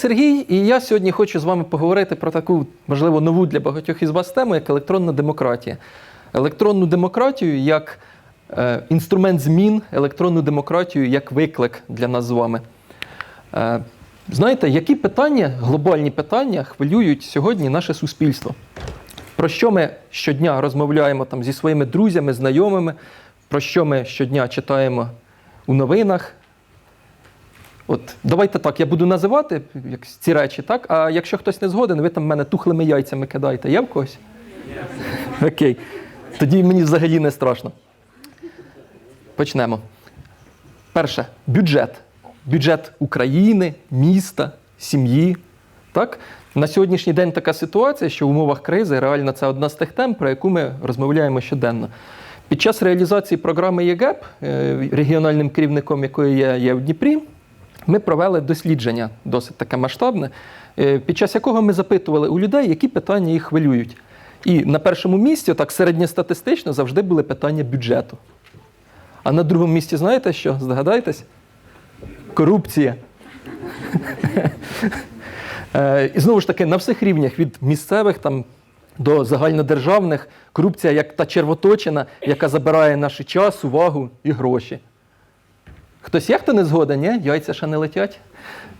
Сергій, і я сьогодні хочу з вами поговорити про таку, можливо, нову для багатьох із вас тему, як електронна демократія. Електронну демократію як е, інструмент змін, електронну демократію як виклик для нас з вами. Е, знаєте, які питання, глобальні питання хвилюють сьогодні наше суспільство? Про що ми щодня розмовляємо там зі своїми друзями, знайомими, про що ми щодня читаємо у новинах, От давайте так, я буду називати як, ці речі, так? А якщо хтось не згоден, ви там мене тухлими яйцями кидаєте. Є в когось? Окей. Тоді мені взагалі не страшно. Почнемо. Перше бюджет. Бюджет України, міста, сім'ї. Так? На сьогоднішній день така ситуація, що в умовах кризи реально це одна з тих тем, про яку ми розмовляємо щоденно. Під час реалізації програми ЄГЕП, е, регіональним керівником якої я є в Дніпрі, ми провели дослідження досить таке масштабне, е, під час якого ми запитували у людей, які питання їх хвилюють. І на першому місці, так середньостатистично, завжди були питання бюджету. А на другому місці, знаєте що? Здогадайтесь? Корупція. Е, І знову ж таки, на всіх рівнях, від місцевих там, до загальнодержавних, корупція як та червоточина, яка забирає наш час, увагу і гроші. Хтось є, хто не згоден, ні? Яйця ще не летять?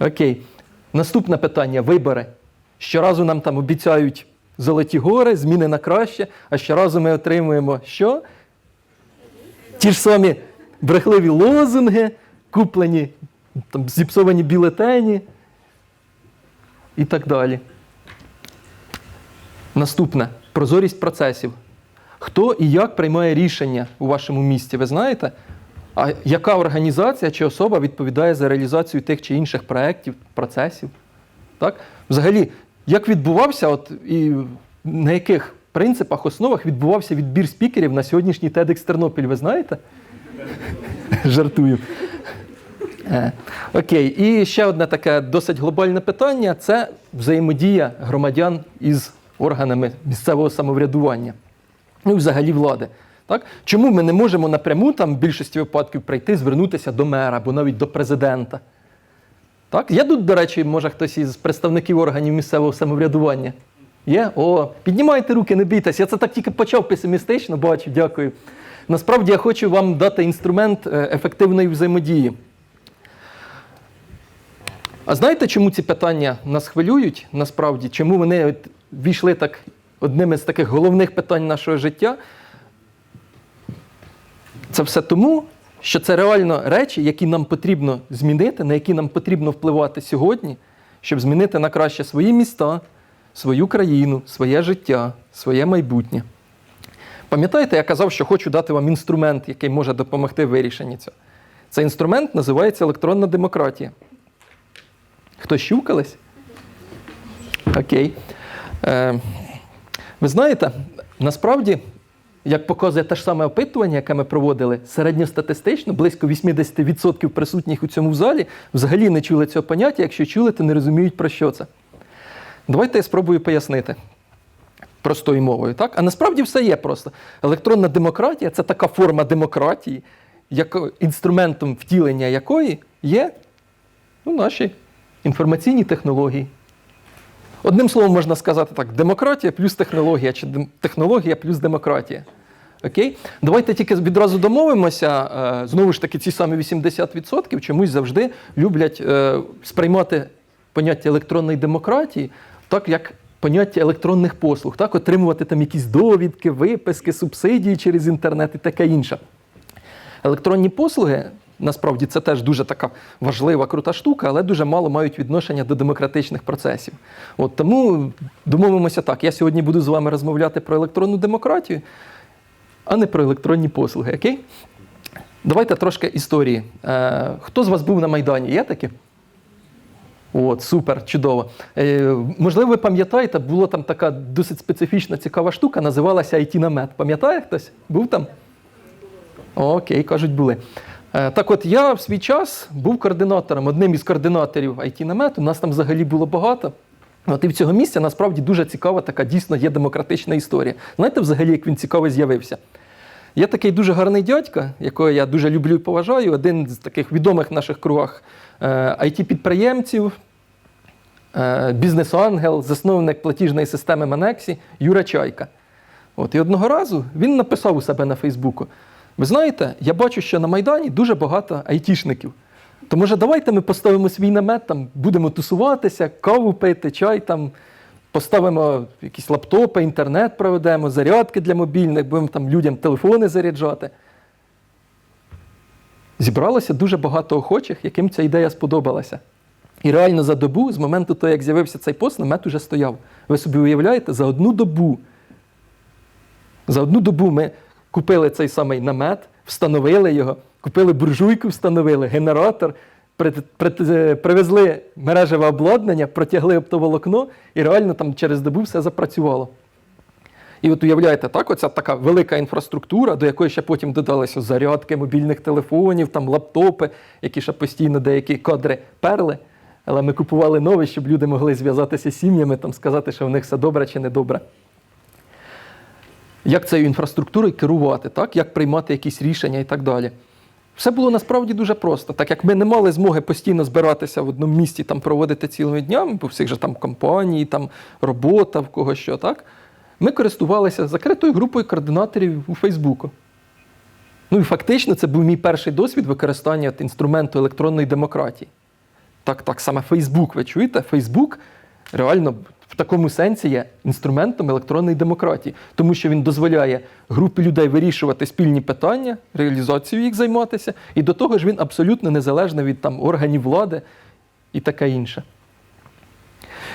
Окей. Наступне питання вибори. Щоразу нам там обіцяють золоті гори, зміни на краще, а щоразу ми отримуємо що? Ті ж самі брехливі лозунги, куплені, там, зіпсовані бюлетені і так далі. Наступне прозорість процесів. Хто і як приймає рішення у вашому місті, ви знаєте? А яка організація чи особа відповідає за реалізацію тих чи інших проєктів, процесів? Так? Взагалі, як відбувався, от, і на яких принципах, основах відбувався відбір спікерів на сьогоднішній TEDx Тернопіль, ви знаєте? Жартую. Е, Окей, і ще одне таке досить глобальне питання це взаємодія громадян із органами місцевого самоврядування, ну взагалі влади. Так? Чому ми не можемо напряму там в більшості випадків прийти, звернутися до мера або навіть до президента? Так? Є тут, до речі, може хтось із представників органів місцевого самоврядування? Є? О, піднімайте руки, не бійтесь. Я це так тільки почав песимістично, бачу, дякую. Насправді я хочу вам дати інструмент е, ефективної взаємодії. А знаєте, чому ці питання нас хвилюють насправді? Чому вони війшли так одним із таких головних питань нашого життя? Це все тому, що це реально речі, які нам потрібно змінити, на які нам потрібно впливати сьогодні, щоб змінити на краще свої міста, свою країну, своє життя, своє майбутнє. Пам'ятаєте, я казав, що хочу дати вам інструмент, який може допомогти в вирішенні цього. Цей інструмент називається електронна демократія. Хтось щукались? Окей. Е, ви знаєте, насправді, як показує те ж саме опитування, яке ми проводили, середньостатистично близько 80% присутніх у цьому залі взагалі не чули цього поняття. Якщо чули, то не розуміють, про що це. Давайте я спробую пояснити простою мовою. Так? А насправді все є просто. Електронна демократія це така форма демократії, як, інструментом втілення якої є ну, наші інформаційні технології. Одним словом, можна сказати так: демократія плюс технологія, чи технологія плюс демократія. Окей? Давайте тільки відразу домовимося. е, Знову ж таки, ці самі 80% чомусь завжди люблять е, сприймати поняття електронної демократії так, як поняття електронних послуг, так, отримувати там якісь довідки, виписки, субсидії через інтернет і таке інше. Електронні послуги насправді це теж дуже така важлива, крута штука, але дуже мало мають відношення до демократичних процесів. От тому домовимося так. Я сьогодні буду з вами розмовляти про електронну демократію, а не про електронні послуги. Окей? Давайте трошки історії. Е, хто з вас був на Майдані? Є такі? От, супер, чудово. Е, можливо, ви пам'ятаєте, була там така досить специфічна, цікава штука, називалася IT-намет. Пам'ятає хтось? Був там? Окей, кажуть, були. Е, Так от я в свій час був координатором, одним із координаторів IT-намету. Нас там взагалі було багато. От і в цього місця насправді дуже цікава така дійсно є демократична історія. Знаєте, взагалі, як він цікаво з'явився? Є такий дуже гарний дядька, якого я дуже люблю і поважаю, один з таких відомих в наших кругах IT-підприємців, е, бізнес-ангел, засновник платіжної системи Манексі Юра Чайка. От, і одного разу він написав у себе на Фейсбуку: ви знаєте, я бачу, що на Майдані дуже багато айтішників. То може давайте ми поставимо свій намет, там, будемо тусуватися, каву пити, чай там, поставимо якісь лаптопи, інтернет проведемо, зарядки для мобільних, будемо там людям телефони заряджати. Зібралося дуже багато охочих, яким ця ідея сподобалася. І реально за добу, з моменту того, як з'явився цей пост, намет уже стояв. Ви собі уявляєте, за одну добу. За одну добу ми купили цей самий намет, встановили його, купили буржуйку, встановили, генератор, при- привезли мережеве обладнання, протягли оптоволокно, і реально там через добу все запрацювало. І от уявляєте, так, оця така велика інфраструктура, до якої ще потім додалися зарядки мобільних телефонів, там лаптопи, які ще постійно деякі кадри перли. Але ми купували нові, щоб люди могли зв'язатися з сім'ями, там сказати, що в них все добре чи не добре. Як цією інфраструктурою керувати, так? як приймати якісь рішення і так далі. Все було насправді дуже просто. Так як ми не мали змоги постійно збиратися в одному місці, там проводити цілими днями, бо всіх же там компанії, там робота, в кого що, так? Ми користувалися закритою групою координаторів у Фейсбуку. Ну і фактично це був мій перший досвід використання інструменту електронної демократії. Так, так саме Фейсбук, ви чуєте? Фейсбук реально в такому сенсі є інструментом електронної демократії, тому що він дозволяє групі людей вирішувати спільні питання, реалізацією їх займатися, і до того ж він абсолютно незалежний від там, органів влади і таке інше.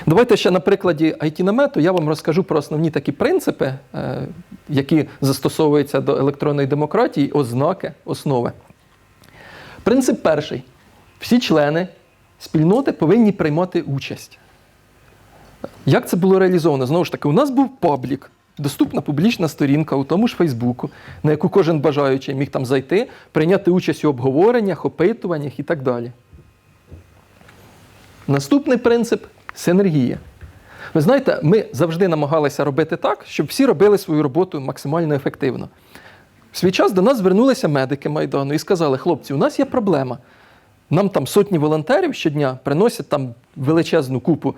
Давайте ще на прикладі IT-намету я вам розкажу про основні такі принципи, е, які застосовуються до електронної демократії, ознаки, основи. Принцип перший. Всі члени спільноти повинні приймати участь. Як це було реалізовано? Знову ж таки, у нас був паблік, доступна публічна сторінка у тому ж Фейсбуку, на яку кожен бажаючий міг там зайти, прийняти участь у обговореннях, опитуваннях і так далі. Наступний принцип синергія. Ви знаєте, ми завжди намагалися робити так, щоб всі робили свою роботу максимально ефективно. В свій час до нас звернулися медики Майдану і сказали: хлопці, у нас є проблема. Нам там сотні волонтерів щодня приносять там величезну купу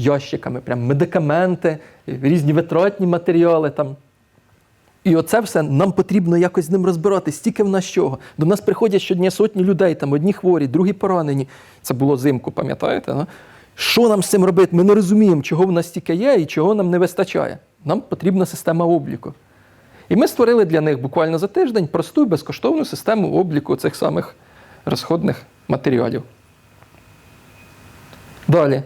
ящиками, прям медикаменти, різні витратні матеріали. Там. І оце все нам потрібно якось з ним розбиратись. Стільки в нас чого. До нас приходять щодня сотні людей, там одні хворі, другі поранені. Це було зимку, пам'ятаєте? Ну? Що нам з цим робити? Ми не розуміємо, чого в нас стільки є і чого нам не вистачає. Нам потрібна система обліку. І ми створили для них буквально за тиждень просту і безкоштовну систему обліку цих самих розходних матеріалів. Далі.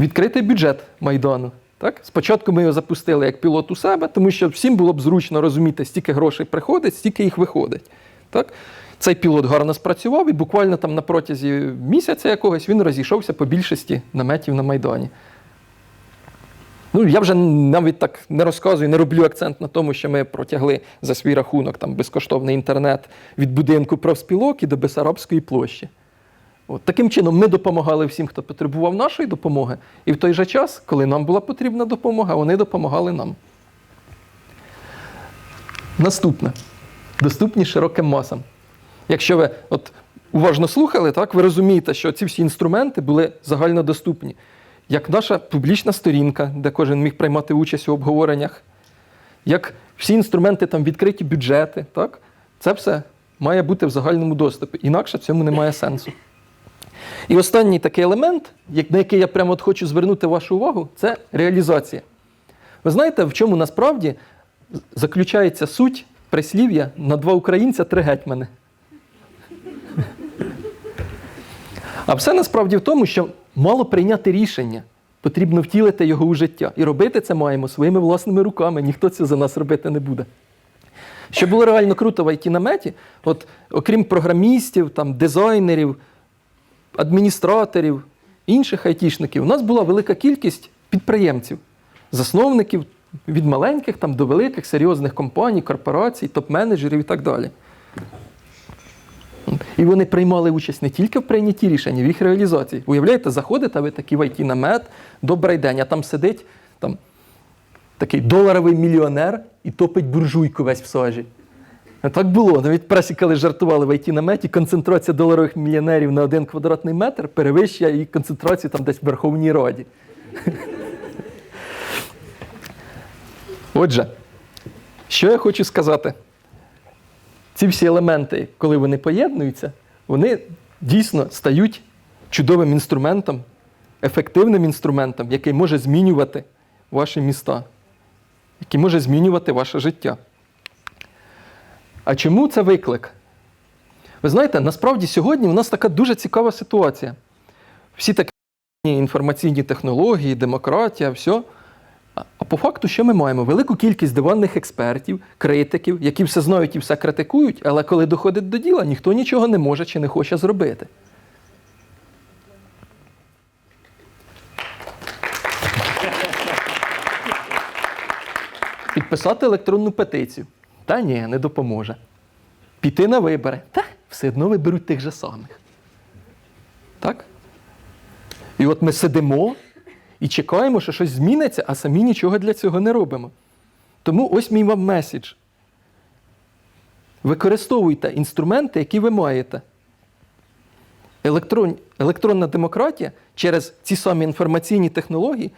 Відкритий бюджет Майдану. Так? Спочатку ми його запустили як пілот у себе, тому що всім було б зручно розуміти, стільки грошей приходить, стільки їх виходить. Так? Цей пілот гарно спрацював, і буквально там на протязі місяця якогось він розійшовся по більшості наметів на Майдані. Ну, я вже навіть так не розказую, не роблю акцент на тому, що ми протягли за свій рахунок там, безкоштовний інтернет від будинку профспілок і до Бесарабської площі. От, таким чином, ми допомагали всім, хто потребував нашої допомоги, і в той же час, коли нам була потрібна допомога, вони допомагали нам. Наступне. Доступні широким масам. Якщо ви от, уважно слухали, так, ви розумієте, що ці всі інструменти були загальнодоступні. Як наша публічна сторінка, де кожен міг приймати участь у обговореннях, як всі інструменти, там, відкриті бюджети, так, це все має бути в загальному доступі. Інакше цьому немає сенсу. І останній такий елемент, на який я прямо от хочу звернути вашу увагу, це реалізація. Ви знаєте, в чому насправді заключається суть прислів'я на два українця, три гетьмани. А все насправді в тому, що мало прийняти рішення, потрібно втілити його у життя. І робити це маємо своїми власними руками, ніхто це за нас робити не буде. Що було реально круто в IT-наметі, от, окрім програмістів, там, дизайнерів, адміністраторів, інших айтішників, у нас була велика кількість підприємців, засновників від маленьких там, до великих серйозних компаній, корпорацій, топ-менеджерів і так далі. І вони приймали участь не тільки в прийнятті рішень, а в їх реалізації. Уявляєте, заходите, ви такий в IT намет, добрий день, а там сидить там, такий доларовий мільйонер і топить буржуйку весь в сажі. Так було. Навіть в пресі, коли жартували в IT наметі, концентрація доларових мільйонерів на один квадратний метр перевищує її концентрацію там десь в Верховній Раді. Отже, що я хочу сказати? Ці всі елементи, коли вони поєднуються, вони дійсно стають чудовим інструментом, ефективним інструментом, який може змінювати ваші міста, який може змінювати ваше життя. А чому це виклик? Ви знаєте, насправді сьогодні у нас така дуже цікава ситуація. Всі такі інформаційні технології, демократія, все. А а по факту, що ми маємо? Велику кількість диванних експертів, критиків, які все знають і все критикують, але коли доходить до діла, ніхто нічого не може чи не хоче зробити. Підписати електронну петицію. Та ні, не допоможе. Піти на вибори. Та все одно виберуть тих же самих. Так? І от ми сидимо і чекаємо, що щось зміниться, а самі нічого для цього не робимо. Тому ось мій вам меседж. Використовуйте інструменти, які ви маєте. Електрон, електронна демократія через ці самі інформаційні технології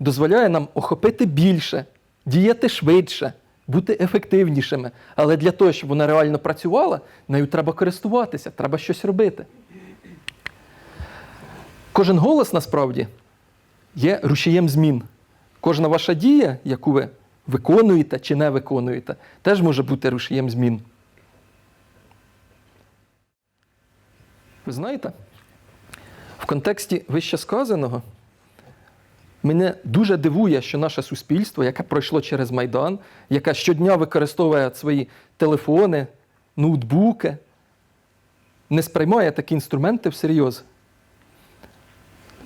дозволяє нам охопити більше, діяти швидше, бути ефективнішими. Але для того, щоб вона реально працювала, нею треба користуватися, треба щось робити. Кожен голос насправді є рушієм змін. Кожна ваша дія, яку ви виконуєте чи не виконуєте, теж може бути рушієм змін. Ви знаєте, в контексті вище сказаного мене дуже дивує, що наше суспільство, яке пройшло через Майдан, яке щодня використовує свої телефони, ноутбуки, не сприймає такі інструменти всерйоз.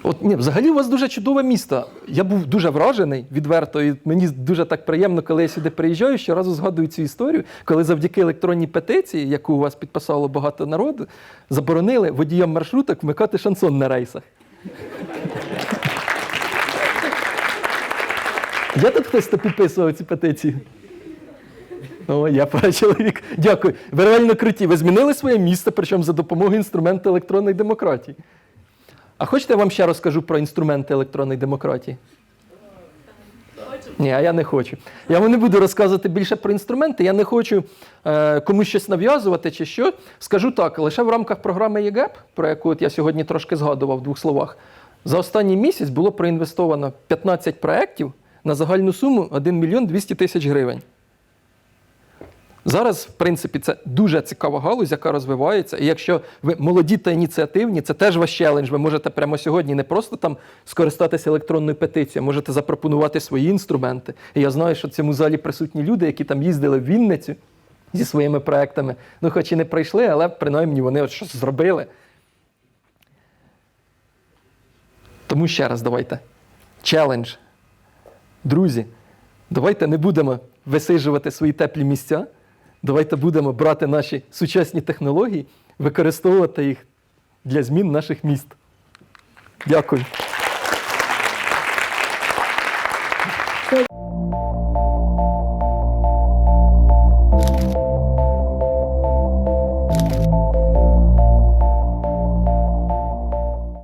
От ні, взагалі у вас дуже чудове місто. Я був дуже вражений, відверто, і мені дуже так приємно, коли я сюди приїжджаю, щоразу згадую цю історію, коли завдяки електронній петиції, яку у вас підписало багато народу, заборонили водіям маршруток вмикати шансон на рейсах. Є тут хтось, хто підписував цю петицію? О, я пара чоловік. Дякую. Ви реально круті. Ви змінили своє місто, причому за допомогою інструменту електронної демократії. А хочете я вам ще розкажу про інструменти електронної демократії? Ні, а я не хочу. Я вам не буду розказувати більше про інструменти. Я не хочу е, комусь щось нав'язувати чи що. Скажу так: лише в рамках програми ЄГЕП, про яку от я сьогодні трошки згадував в двох словах, за останній місяць було проінвестовано 15 проєктів на загальну суму 1 мільйон 200 тисяч гривень. Зараз, в принципі, це дуже цікава галузь, яка розвивається. І якщо ви молоді та ініціативні, це теж ваш челендж. Ви можете прямо сьогодні не просто там скористатися електронною петицією, можете запропонувати свої інструменти. І я знаю, що в цьому залі присутні люди, які там їздили в Вінницю зі своїми проектами. Ну, хоч і не прийшли, але принаймні вони от щось зробили. Тому ще раз давайте. Челендж. Друзі, давайте не будемо висиджувати свої теплі місця. Давайте будемо брати наші сучасні технології, використовувати їх для змін наших міст. Дякую.